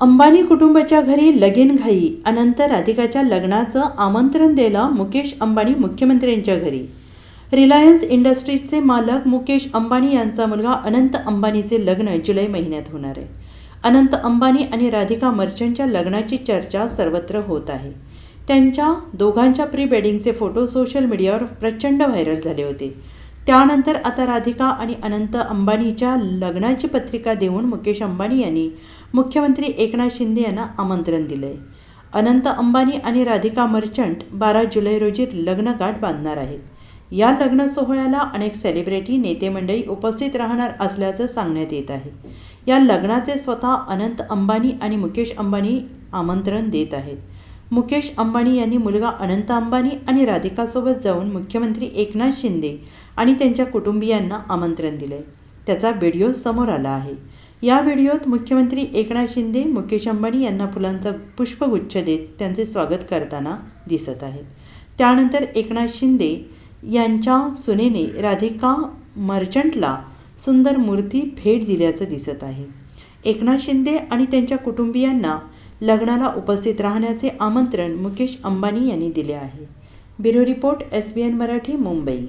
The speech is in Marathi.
अंबानी कुटुंबाच्या घरी लगीन घाई अनंत राधिकाच्या लग्नाचं आमंत्रण द्यायला मुकेश अंबानी मुख्यमंत्र्यांच्या घरी. रिलायन्स इंडस्ट्रीजचे मालक मुकेश अंबानी यांचा मुलगा अनंत अंबानीचे लग्न जुलै महिन्यात होणार आहे. अनंत अंबानी आणि राधिका मर्चंटच्या लग्नाची चर्चा सर्वत्र होत आहे. त्यांच्या दोघांच्या प्री वेडिंगचे फोटो सोशल मीडियावर प्रचंड व्हायरल झाले होते. त्यानंतर आता राधिका आणि अनंत अंबानीच्या लग्नाची पत्रिका देऊन मुकेश अंबानी यांनी मुख्यमंत्री एकनाथ शिंदे यांना आमंत्रण दिलंय. अनंत अंबानी आणि राधिका मर्चंट बारा जुलै रोजी लग्नगाठ बांधणार आहेत. या लग्न सोहळ्याला अनेक सेलिब्रिटी नेते मंडळी उपस्थित राहणार असल्याचं सांगण्यात येत आहे. या लग्नाचे स्वतः अनंत अंबानी आणि मुकेश अंबानी आमंत्रण देत आहेत. मुकेश अंबानी यांनी मुलगा अनंत अंबानी आणि राधिकासोबत जाऊन मुख्यमंत्री एकनाथ शिंदे आणि त्यांच्या कुटुंबियांना आमंत्रण दिले. त्याचा व्हिडिओ समोर आला आहे. या व्हिडिओत मुख्यमंत्री एकनाथ शिंदे मुकेश अंबानी यांना फुलांचा पुष्पगुच्छ देत त्यांचे स्वागत करताना दिसत आहेत. त्यानंतर एकनाथ शिंदे यांच्या सुनेने राधिका मर्चंटला सुंदर मूर्ती भेट दिल्याचं दिसत आहे. एकनाथ शिंदे आणि त्यांच्या कुटुंबियांना लग्नाला उपस्थित राहण्याचे आमंत्रण मुकेश अंबानी यांनी दिले आहे. Bureau report S B N Marathi Mumbai.